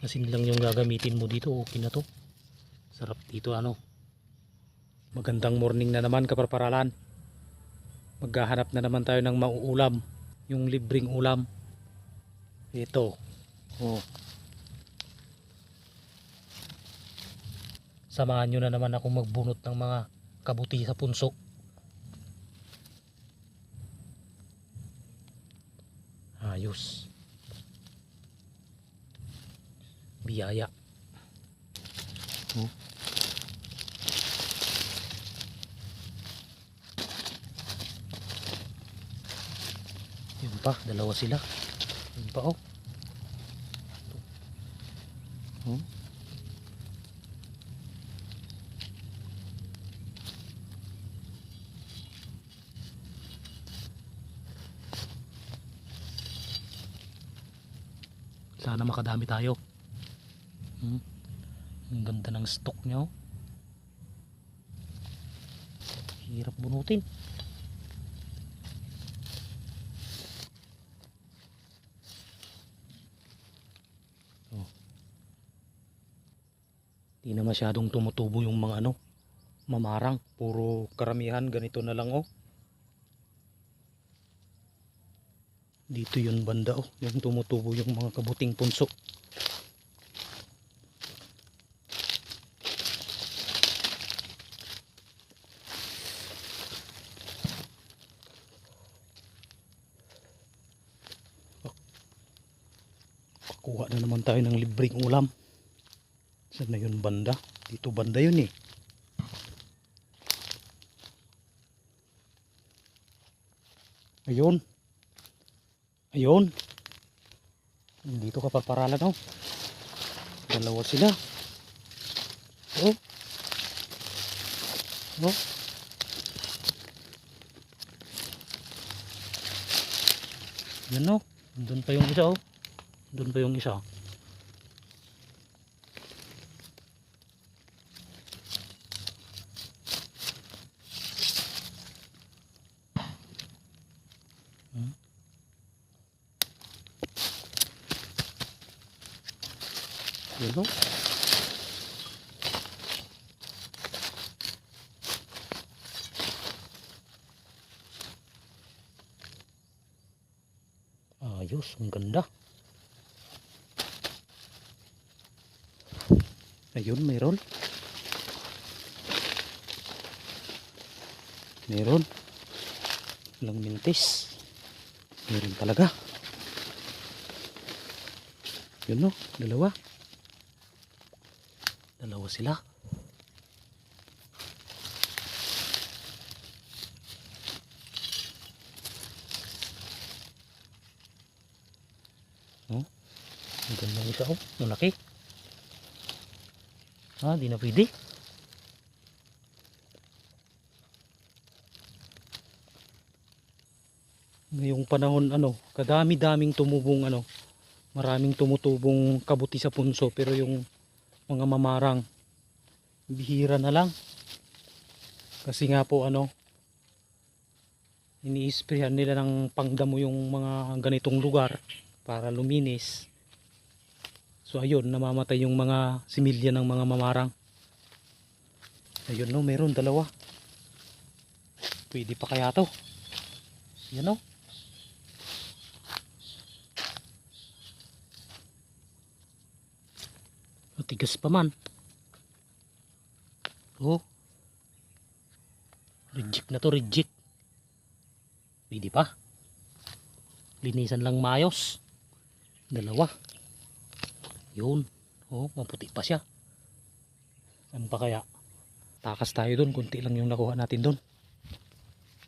asin lang yung gagamitin mo dito. Okay na to. Sarap dito ano. Magandang morning na naman kaparparalan. Maghahanap na naman tayo ng mauulam. Yung libreng ulam. Ito. Oh. samahan nyo na naman ako magbunot ng mga kabuti sa punso. Ayos biyaya. Oh. yun pa dalawa sila. Yun pa oh. Oh sana makadami tayo hmm. ang ganda ng stock niya oh. hirap bunutin oh. di na masyadong tumutubo yung mga ano mamarang puro karamihan ganito na lang oh dito yun banda oh yung tumutubo yung mga kabuting punso kuha na naman tayo ng libreng ulam. Saan na yun banda? Dito banda yun eh. Ayun. Ayun. Dito ka paparalan oh dalawa sila. Oh. Oh. Yan oh. Doon pa yung isa oh. Doon pa yung isa O. Ayos, ang ganda. Ayun, mayroon. Meron. Walang mintis. Meron talaga. Yun no, dalawa. Dalawa sila. Oh, ang ganda isa oh, malaki. Ah, di na pwede. Ngayong panahon ano, kadami-daming tumubong ano, maraming tumutubong kabuti sa punso pero yung mga mamarang bihira na lang. Kasi nga po ano, ini-sprayan nila ng pangdamo yung mga ganitong lugar para luminis. So ayun, namamatay yung mga similya ng mga mamarang. Ayun no, meron dalawa. Pwede pa kaya to? Yan no. Matigas pa man. Oh. Reject na to, reject. Pwede pa. Linisan lang mayos. Dalawa. Yun. Oh, maputi pa siya. Saan pa kaya? Takas tayo doon. Kunti lang yung nakuha natin doon.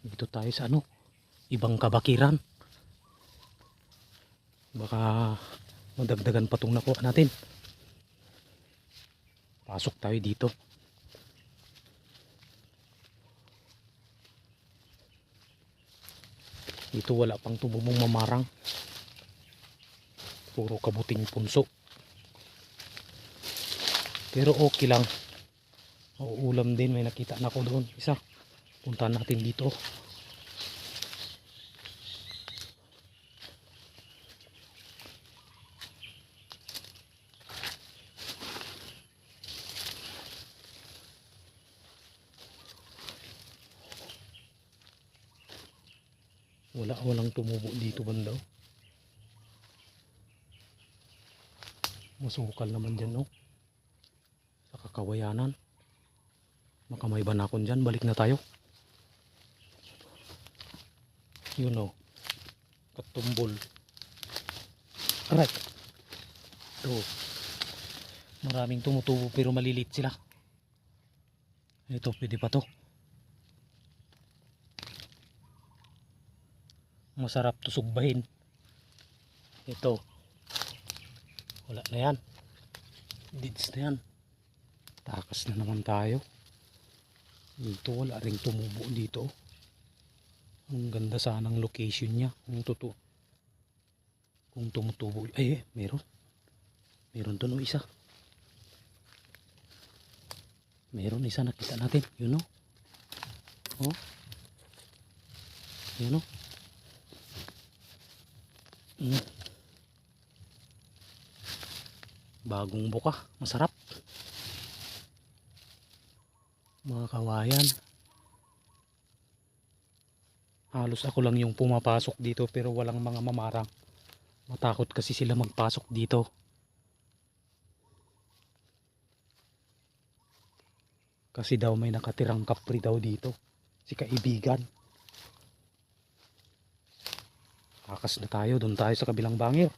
Dito tayo sa ano. Ibang kabakiran. Baka madagdagan pa itong nakuha natin. Pasok tayo dito. Dito wala pang tubong mamarang. Puro kabuting punso. Pero okay lang. Uulam din. May nakita na ako doon. Isa. Puntahan natin dito. Wala, walang tumubo dito banda. oh. Masukal naman dyan, no? Sa kakawayanan. Baka may banakon dyan. Balik na tayo. Yun, no? Katumbol. Aray! Ito. Maraming tumutubo pero malilit sila. Ito, pwede pa to. Masarap to sugbahin. Ito. Wala na yan. Deeds na yan. Takas na naman tayo. Dito wala ring tumubo dito. Ang ganda sanang location niya. Kung totoo. Kung tumutubo. Ay, eh, meron. Meron doon o isa. Meron isa nakita natin. Yun o. Oh. Yun o. Bagong buka. Masarap. Mga kawayan. Halos ako lang yung pumapasok dito pero walang mga mamarang. Matakot kasi sila magpasok dito. Kasi daw may nakatirang kapri daw dito. Si kaibigan. Kakas na tayo. Doon tayo sa kabilang bangir.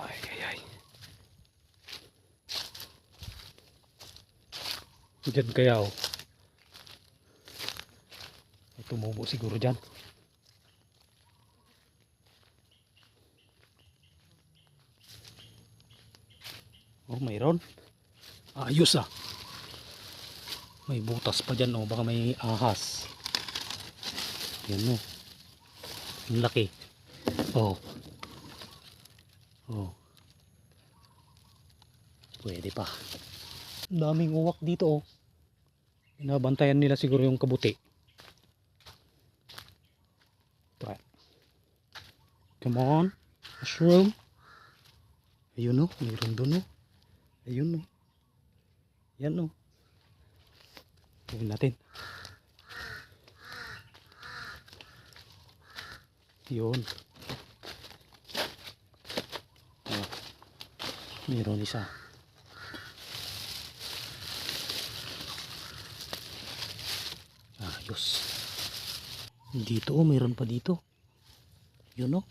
Ay, ay, ay. Diyan kaya oh. Tumubo siguro dyan. Oh, mayroon. Ayos ah. May butas pa dyan oh. Baka may ahas. Yan oh. Ang laki. Oh. Oh. Pwede pa. Daming uwak dito oh. Inabantayan nila siguro yung kabuti. Try. Come on. Mushroom. Ayun oh. Mayroon doon oh. Ayun oh. Yan oh. Gawin natin. Yun. Oh. Mayroon isa. Ayos. Dito oh, mayroon pa dito. Yun oh.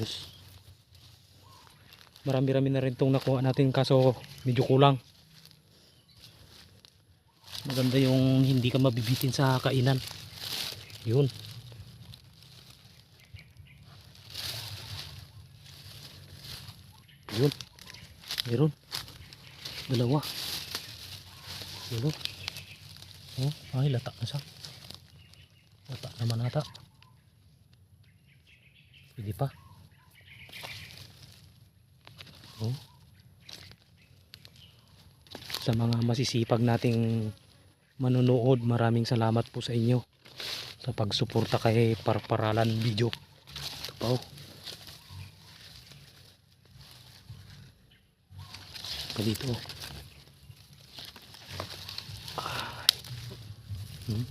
Ayos. Marami-rami na rin itong nakuha natin kaso medyo kulang. Maganda yung hindi ka mabibitin sa kainan. Yun. Yun. Meron. Dalawa. Yun o. Oh, ay lata na siya. Lata naman ata. Pwede pa. Oh. Sa mga masisipag nating manonood, maraming salamat po sa inyo sa pagsuporta kay Parparalan Video. Ito pa oh. Pa dito oh. Hmm?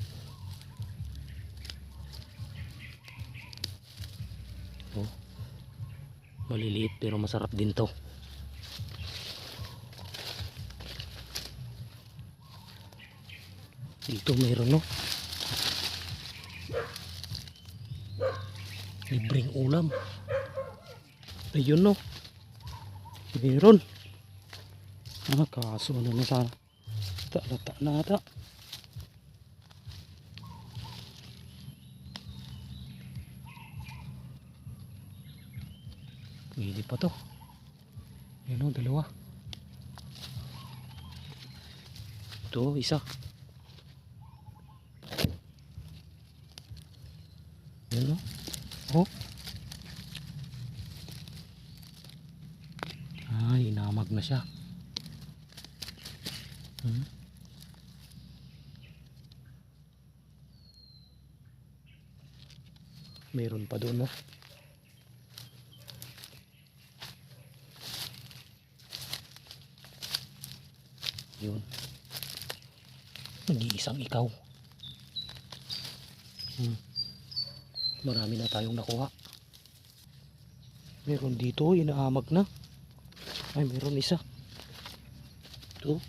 Oh. Maliliit pero masarap din to. Dito mayroon no. Libreng ulam. Ayun no. Mayroon. Ah, kaso ano na sana. Lata, lata na ata. Pwede pa to. Ayun o, dalawa. Ito, isa. Ayan o. Oh. Ay, inamag na siya. Hmm. Meron pa doon, no? Yun. Nag-iisang ikaw. Hmm. Marami na tayong nakuha. Meron dito, inaamag na. Ay, meron isa. Ito.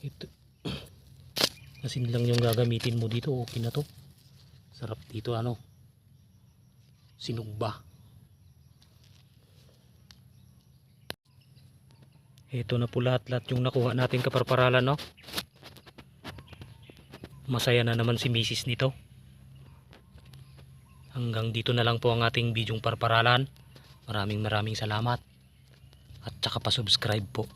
Ito. Asin lang yung gagamitin mo dito. Okay na to. Sarap dito ano. Sinugba. Ito na po lahat-lahat yung nakuha natin kaparparalan no. Masaya na naman si Mrs. nito. Hanggang dito na lang po ang ating bidyong parparalan. Maraming maraming salamat. At saka pa subscribe po.